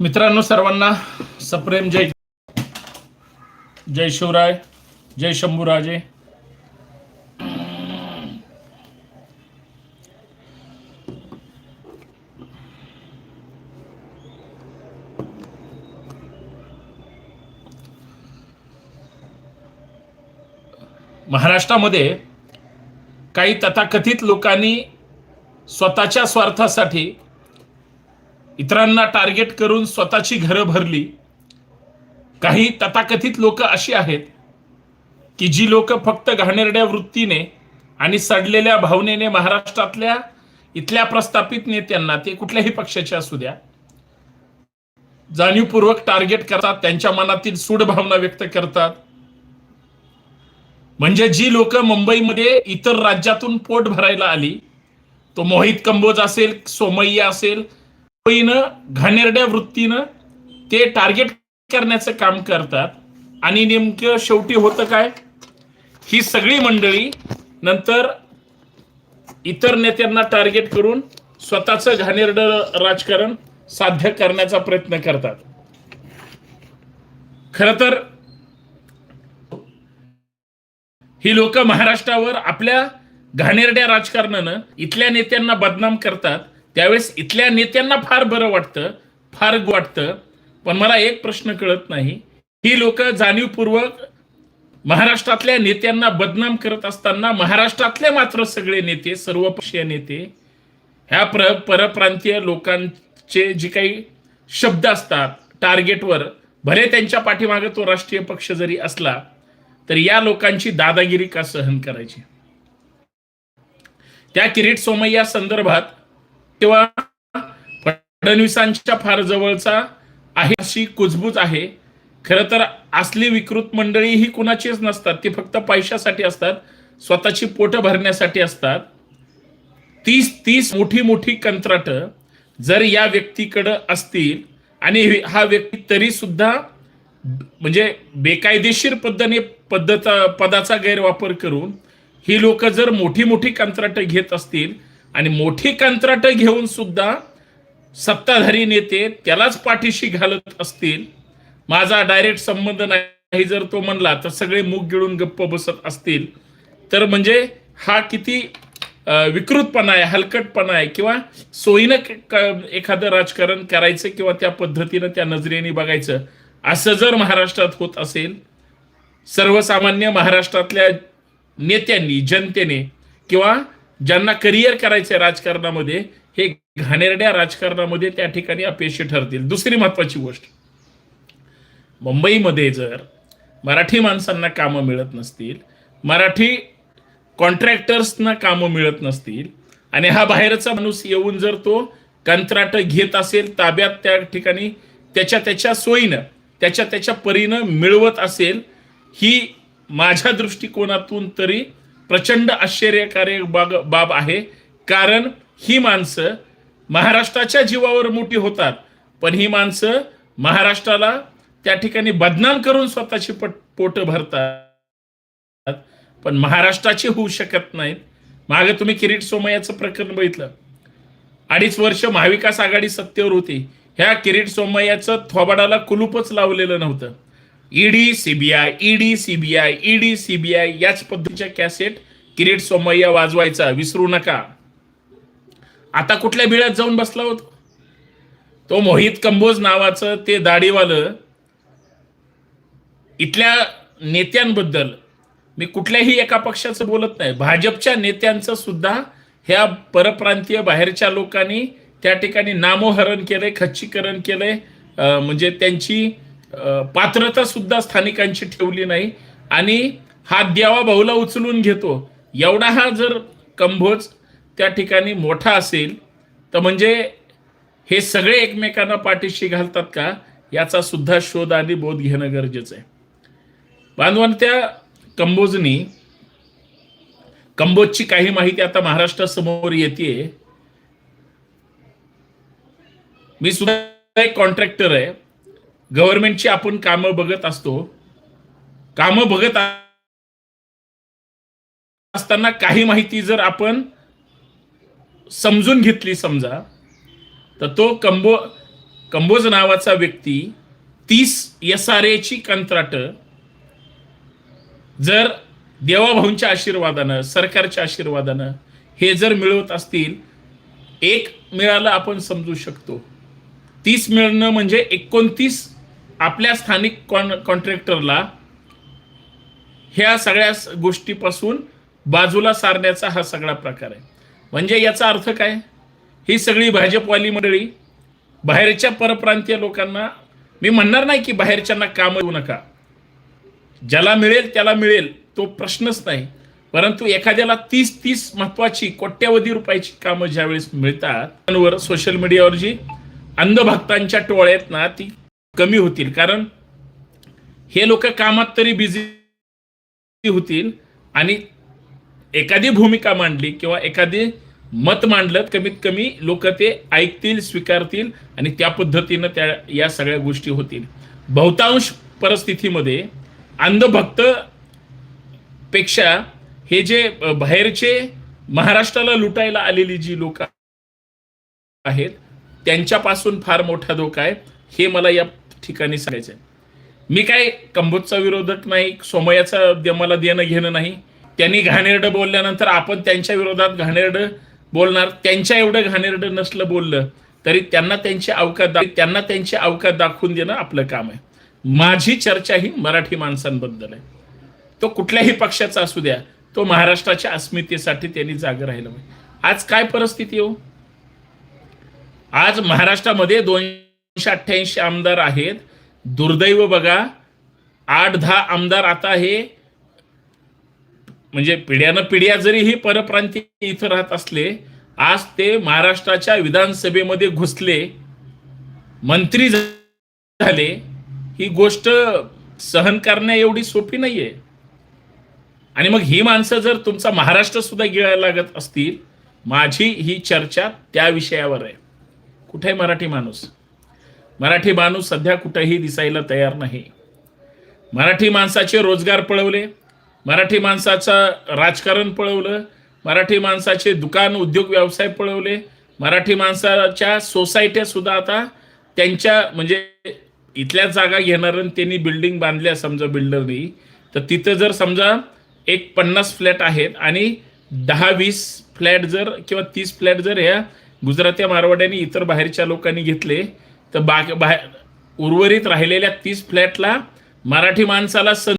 मित्रांनो सर्वांना सप्रेम जय जय शिवराय जय शंभूराजे. महाराष्ट्रामध्ये काही तथाकथित लोकांनी स्वतःच्या स्वार्थासाठी इतरांना टार्गेट करून स्वतःची घरं भरली. काही तथाकथित लोक अशी आहेत की जी लोक फक्त घाणेरड्या वृत्तीने आणि सडलेल्या भावनेने महाराष्ट्रातल्या इथल्या प्रस्थापित नेत्यांना ते कुठल्याही पक्षाचे असू द्या जाणीवपूर्वक टार्गेट करतात त्यांच्या मनातील सूड भावना व्यक्त करतात. म्हणजे जी लोक मुंबईमध्ये इतर राज्यातून पोट भरायला आली तो मोहित कंबोज असेल सोमय्या असेल घाणेरड्या वृत्तीनं ते टार्गेट करण्याचं काम करतात. आणि नेमकं शेवटी होतं काय? ही सगळी मंडळी नंतर इतर नेत्यांना टार्गेट करून स्वतःचं घाणेरडं राजकारण साध्य करण्याचा प्रयत्न करतात. खर तर ही लोक महाराष्ट्रावर आपल्या घाणेरड्या राजकारणानं इथल्या नेत्यांना बदनाम करतात. त्यावेळेस इथल्या नेत्यांना फार बरं वाटतं फार वाटतं. पण मला एक प्रश्न कळत नाही. ही लोक जाणीवपूर्वक महाराष्ट्रातल्या नेत्यांना बदनाम करत असताना महाराष्ट्रातले मात्र सगळे नेते सर्वपक्षीय नेते ह्या प्र परप्रांतीय लोकांचे जे काही शब्द असतात टार्गेटवर भले त्यांच्या पाठीमागे तो राष्ट्रीय पक्ष जरी असला तर या लोकांची दादागिरी का सहन करायची? त्या किरीट सोमय्या संदर्भात किंवा फडणवीसांच्या फार जवळचा आहे अशी कुजबूज आहे. खरं तर असली विकृत मंडळी ही कुणाचीच नसतात. ती फक्त पैशासाठी असतात. स्वतःची पोट भरण्यासाठी असतात. तीस तीस मोठी मोठी कंत्राट जर या व्यक्तीकडं असतील आणि हा व्यक्ती तरी सुद्धा म्हणजे बेकायदेशीर पद्धतीने पद्धत पदाचा गैरवापर करून ही लोक जर मोठी मोठी कंत्राट घेत असतील आणि मोठी कंत्राटं घेऊन सुद्धा सत्ताधारी नेते त्यालाच पाठीशी घालत असतील माझा डायरेक्ट संबंध नाही जर तो म्हणला तर सगळे मूग गिळून गप्प बसत असतील. तर म्हणजे हा किती विकृतपणा आहे हलकटपणा आहे किंवा सोयीनं क- एखादं राजकारण करायचं किंवा त्या पद्धतीनं त्या नजरेने बघायचं असं जर महाराष्ट्रात होत असेल सर्वसामान्य महाराष्ट्रातल्या नेत्यांनी जनतेने किंवा ज्यांना करिअर करायचंय राजकारणामध्ये हे घाणेरड्या राजकारणामध्ये त्या ठिकाणी अपयशी ठरतील. दुसरी महत्वाची गोष्ट मुंबईमध्ये जर मराठी माणसांना कामं मिळत नसतील मराठी कॉन्ट्रॅक्टर्सना कामं मिळत नसतील आणि हा बाहेरचा माणूस येऊन जर तो कंत्राट घेत असेल ताब्यात त्या ठिकाणी त्याच्या त्याच्या सोयीनं त्याच्या त्याच्या परीनं मिळवत असेल ही माझ्या दृष्टिकोनातून तरी प्रचंड आश्चर्यकारक बाग बाब आहे. कारण ही माणसं महाराष्ट्राच्या जीवावर मोठी होतात. पण ही माणसं महाराष्ट्राला त्या ठिकाणी बदनाम करून स्वतःची पट पोट भरतात. पण महाराष्ट्राची होऊ शकत नाहीत. मागे तुम्ही किरीट सोमय्याचं प्रकरण बघितलं. अडीच वर्ष महाविकास आघाडी सत्तेवर होती. ह्या किरीट सोमय्याचं थोबाडाला कुलूपच लावलेलं नव्हतं. ED CBI ED CBI ED CBI याच पद्धतीच्या कॅसेट किरीट सोमय्या वाजवायचा. विसरू नका. आता कुठल्या बिळात जाऊन बसला होतो तो? मोहित कंबोज नावाचं ते दाढीवालं इथल्या नेत्यांबद्दल मी कुठल्याही एका पक्षाचं बोलत नाही. भाजपच्या नेत्यांचं सुद्धा ह्या परप्रांतीय बाहेरच्या लोकांनी त्या ठिकाणी नामोहरण केलंय खच्चीकरण केलंय. म्हणजे त्यांची पात्रता सुद्धा स्थानिकांची ठेवली नाही. आणि हा द्यावा भाऊला उचलून घेतो. एवढा हा जर कंभोज त्या ठिकाणी मोठा असेल तर म्हणजे हे सगळे एकमेकांना पाठीशी घालतात का? याचा सुद्धा शोध आणि बोध घेणं गरजेचं आहे. बांधवान त्या कंबोजनी कंबोजची काही माहिती आता महाराष्ट्रासमोर येते मी सुद्धा एक कॉन्ट्रॅक्टर आहे. गव्हर्नमेंटची आपण कामं बघत असतो. कामं बघत असताना काही माहिती जर आपण समजून घेतली समजा तर तो कंबो कंबोज नावाचा व्यक्ती तीस एस आर एची कंत्राट जर देवाभाऊंच्या आशीर्वादानं सरकारच्या आशीर्वादानं हे जर मिळवत असतील एक मिळालं आपण समजू शकतो. तीस मिळणं म्हणजे एकोणतीस आपल्या स्थानिक कॉन कॉन्ट्रॅक्टरला ह्या सगळ्या गोष्टीपासून बाजूला सारण्याचा हा सगळा प्रकार आहे. म्हणजे याचा अर्थ काय? ही सगळी भाजपवाली मंडळी बाहेरच्या परप्रांतीय लोकांना मी म्हणणार नाही की बाहेरच्यांना काम येऊ नका. ज्याला मिळेल त्याला मिळेल तो प्रश्नच नाही. परंतु एखाद्याला तीस तीस महत्वाची कोट्यावधी रुपयाची कामं ज्यावेळेस मिळतात सोशल मीडियावर जी अंधभक्तांच्या टोळ्यात ना ती कमी होतील. कारण हे लोक कामात तरी बिझी होतील आणि एखादी भूमिका मांडली किंवा एखादी मत मांडलं कमीत कमी लोक ते ऐकतील स्वीकारतील आणि त्या पद्धतीनं त्या या सगळ्या गोष्टी होतील. बहुतांश परिस्थितीमध्ये अंधभक्त पेक्षा हे जे बाहेरचे महाराष्ट्राला लुटायला आलेली जी लोक आहेत त्यांच्यापासून फार मोठा धोका आहे. हे मला या ठिकाणी सांगायचं. मी काय कंबोजचा विरोधक नाही सोमयाचा मला देणं घेणं नाही. त्यांनी घाणेरडं बोलल्यानंतर आपण त्यांच्या विरोधात घाणेरडं बोलणार. त्यांच्या एवढं घाणेरडं नसलं बोललं तरी त्यांना त्यांची अवकात दा- त्यांना त्यांची अवकात दाखवून देणं आपलं काम आहे. माझी चर्चा ही मराठी माणसांबद्दल आहे. तो कुठल्याही पक्षाचा असू द्या तो महाराष्ट्राच्या अस्मितेसाठी त्यांनी जागा राहिलं. आज काय परिस्थिती हो? आज महाराष्ट्रामध्ये दोन दोनशे अठ्ठ्याऐंशी आमदार आहेत. दुर्दैव बघा आठ दहा आमदार आता हे म्हणजे पिढ्यानं पिढ्या जरी ही परप्रांती इथं राहत असले आज ते महाराष्ट्राच्या विधानसभेमध्ये घुसले मंत्री झाले ही गोष्ट सहन करण्या एवढी सोपी नाहीये. आणि मग ही माणसं जर तुमचा महाराष्ट्र सुद्धा गिळायला लागत असतील माझी ही चर्चा त्या विषयावर आहे. कुठे आहे मराठी माणूस? मराठी माणूस सध्या कुठेही दिसायला तयार नाही. मराठी माणसाचे रोजगार पळवले मराठी माणसाचं राजकारण पळवलं मराठी माणसाचे दुकान उद्योग व्यवसाय पळवले मराठी माणसाच्या सोसायट्या सुद्धा आता त्यांच्या म्हणजे इथल्या जागा घेणार आणि त्यांनी बिल्डिंग बांधल्या समजा बिल्डरनी तर तिथं जर समजा एक पन्नास फ्लॅट आहेत आणि दहा वीस फ्लॅट जर किंवा तीस फ्लॅट जर ह्या गुजरात्या मारवाड्यांनी इतर बाहेरच्या लोकांनी घेतले तर बाकी बाहेर उर्वरित राहिलेल्या तीस फ्लॅटला मराठी माणसाला सं